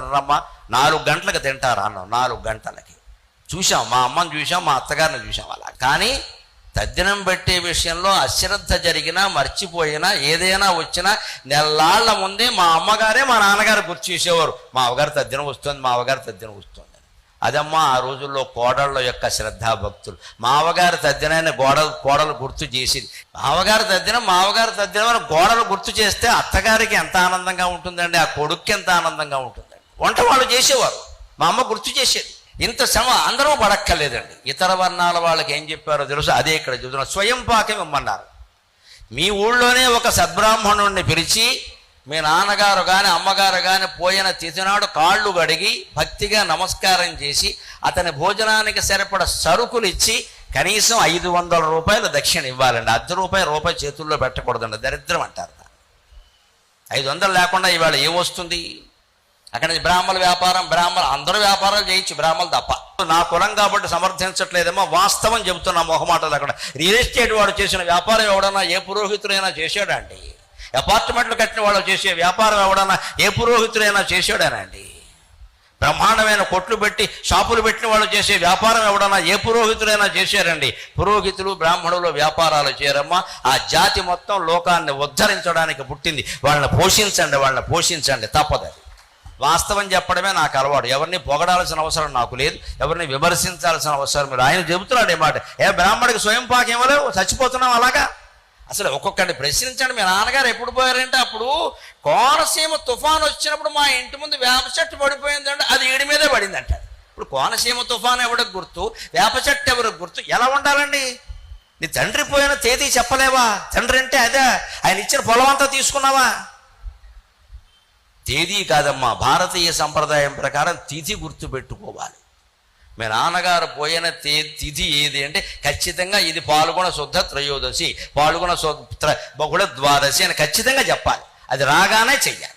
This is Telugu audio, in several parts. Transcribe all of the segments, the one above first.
రమ్మ నాలుగు గంటలకు తింటారు? అన్నం నాలుగు గంటలకి. చూసాం మా అమ్మని చూసాం మా అత్తగారిని చూసాం అలా. కానీ తద్దినం పెట్టే విషయంలో అశ్రద్ధ జరిగినా మర్చిపోయినా ఏదైనా వచ్చినా నెల్లాళ్ళ ముందే మా అమ్మగారే మా నాన్నగారు గుర్తు చేసేవారు. మా అవగారు తద్దినం వస్తుంది మా అవగారు తద్దినం వస్తుంది అదమ్మా ఆ రోజుల్లో కోడళ్ళ యొక్క శ్రద్ధాభక్తులు. మావగారు తద్దినైన గోడలు కోడలు గుర్తు చేసింది. మావగారు తద్దినం మావగారు తద్దినం గోడలు గుర్తు చేస్తే అత్తగారికి ఎంత ఆనందంగా ఉంటుందండి? ఆ కొడుక్కి ఎంత ఆనందంగా ఉంటుంది? వంట వాళ్ళు చేసేవారు. మా అమ్మ గుర్తు చేసేది. ఇంత శ్రమ అందరూ పడక్కర్లేదండి. ఇతర వర్ణాల వాళ్ళకి ఏం చెప్పారో తెలుసు? అదే ఇక్కడ చెబుతున్నారు స్వయం పాకం ఇమ్మన్నారు. మీ ఊళ్ళోనే ఒక సద్బ్రాహ్మణుడిని పిలిచి మీ నాన్నగారు కానీ అమ్మగారు కానీ పోయిన తిథినాడు కాళ్ళు గడిగి భక్తిగా నమస్కారం చేసి అతని భోజనానికి సరిపడ సరుకులు ఇచ్చి కనీసం ఐదు వందల రూపాయలు దక్షిణ ఇవ్వాలండి. అర్ధ రూపాయి రూపాయి చేతుల్లో పెట్టకూడదండి. దరిద్రం అంటారు. ఐదు వందలు లేకుండా ఇవాళ ఏమొస్తుంది అక్కడ నుంచి బ్రాహ్మణ వ్యాపారం బ్రాహ్మణ అందరూ వ్యాపారాలు చేయొచ్చు బ్రాహ్మణులు తప్ప. నా కులం కాబట్టి సమర్థించట్లేదేమో వాస్తవం చెబుతున్నా మొహమాటలు అక్కడ. రియల్ ఎస్టేట్ వాడు చేసిన వ్యాపారం ఎవడన్నా ఏ పురోహితుడైనా చేశాడండి అపార్ట్మెంట్లు కట్టిన వాళ్ళు చేసే వ్యాపారం ఎవడన్నా ఏ పురోహితుడైనా చేశాడానండి బ్రహ్మాండమైన కొట్లు పెట్టి షాపులు పెట్టిన వాళ్ళు చేసే వ్యాపారం ఎవడన్నా ఏ పురోహితుడైనా చేశారండి పురోహితులు బ్రాహ్మణులు వ్యాపారాలు చేయరమ్మా. ఆ జాతి మొత్తం లోకాన్ని ఉద్ధరించడానికి పుట్టింది. వాళ్ళని పోషించండి వాళ్ళని పోషించండి. తప్పదది వాస్తవం చెప్పడమే నాకు అలవాటు. ఎవరిని పొగడాల్సిన అవసరం నాకు లేదు. ఎవరిని విమర్శించాల్సిన అవసరం లేదు. ఆయన చెబుతున్నాడు ఏ మాట. ఏ బ్రాహ్మడికి స్వయం పాకం ఇవ్వలేవు? చచ్చిపోతున్నాం అలాగా? అసలు ఒక్కొక్కరిని ప్రశ్నించండి. మీ నాన్నగారు ఎప్పుడు పోయారంటే అప్పుడు కోనసీమ తుఫాన్ వచ్చినప్పుడు మా ఇంటి ముందు వేప చెట్టు పడిపోయిందంటే అది ఈడి మీదే పడిందంట. ఇప్పుడు కోనసీమ తుఫాన్ ఎవరికి గుర్తు? వేప చెట్టు ఎవరికి గుర్తు? ఎలా ఉండాలండి? నీ తండ్రి పోయిన తేదీ చెప్పలేవా? తండ్రి అంటే అదే. ఆయన ఇచ్చిన పొలం అంతా తీసుకున్నావా? తేదీ కాదమ్మా భారతీయ సంప్రదాయం ప్రకారం తిథి గుర్తు పెట్టుకోవాలి మీ నాన్నగారు పోయిన తే తిథి ఏది అంటే ఖచ్చితంగా ఇది పాల్గొన శుద్ధ త్రయోదశి పాల్గొన శుద్ధ బహుళ ద్వాదశి అని ఖచ్చితంగా చెప్పాలి. అది రాగానే చెయ్యాలి.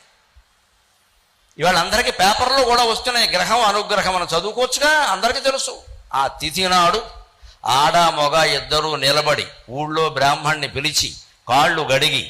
ఇవాళ అందరికీ పేపర్లో కూడా వస్తున్నాయి గ్రహం అనుగ్రహం అని చదువుకోవచ్చుగా అందరికీ తెలుసు. ఆ తిథి నాడు ఆడ మొగ ఇద్దరూ నిలబడి ఊళ్ళో బ్రాహ్మణ్ణి పిలిచి కాళ్ళు గడిగి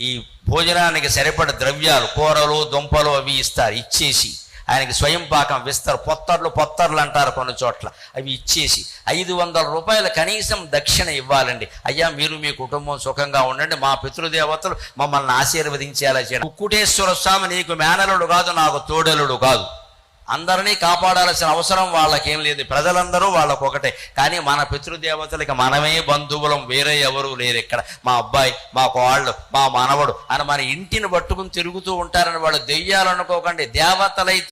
ఈ భోజనానికి సరిపడ ద్రవ్యాలు కూరలు దుంపలు అవి ఇస్తారు ఇచ్చేసి. ఆయనకి స్వయం పాకం విస్తారు. పొత్తర్లు పొత్తర్లు అంటారు కొన్ని చోట్ల. అవి ఇచ్చేసి. ఐదు వందల రూపాయలు కనీసం దక్షిణ ఇవ్వాలండి. అయ్యా మీరు మీ కుటుంబం సుఖంగా ఉండండి. మా పితృదేవతలు మమ్మల్ని ఆశీర్వదించేలా చేయండి. కుక్కుటేశ్వర స్వామి నీకు మేనలుడు కాదు నాకు తోడలుడు కాదు. అందరినీ కాపాడాల్సిన అవసరం వాళ్ళకేం లేదు. ప్రజలందరూ వాళ్ళకు ఒకటే కానీ మన పితృదేవతలకి మనమే బంధువులం వేరే ఎవరు లేరు ఇక్కడ. మా అబ్బాయి మా కోళ్ళు మా మనవడు అని మన ఇంటిని పట్టుకుని తిరుగుతూ ఉంటారని వాళ్ళు దెయ్యాలనుకోకండి. దేవతలై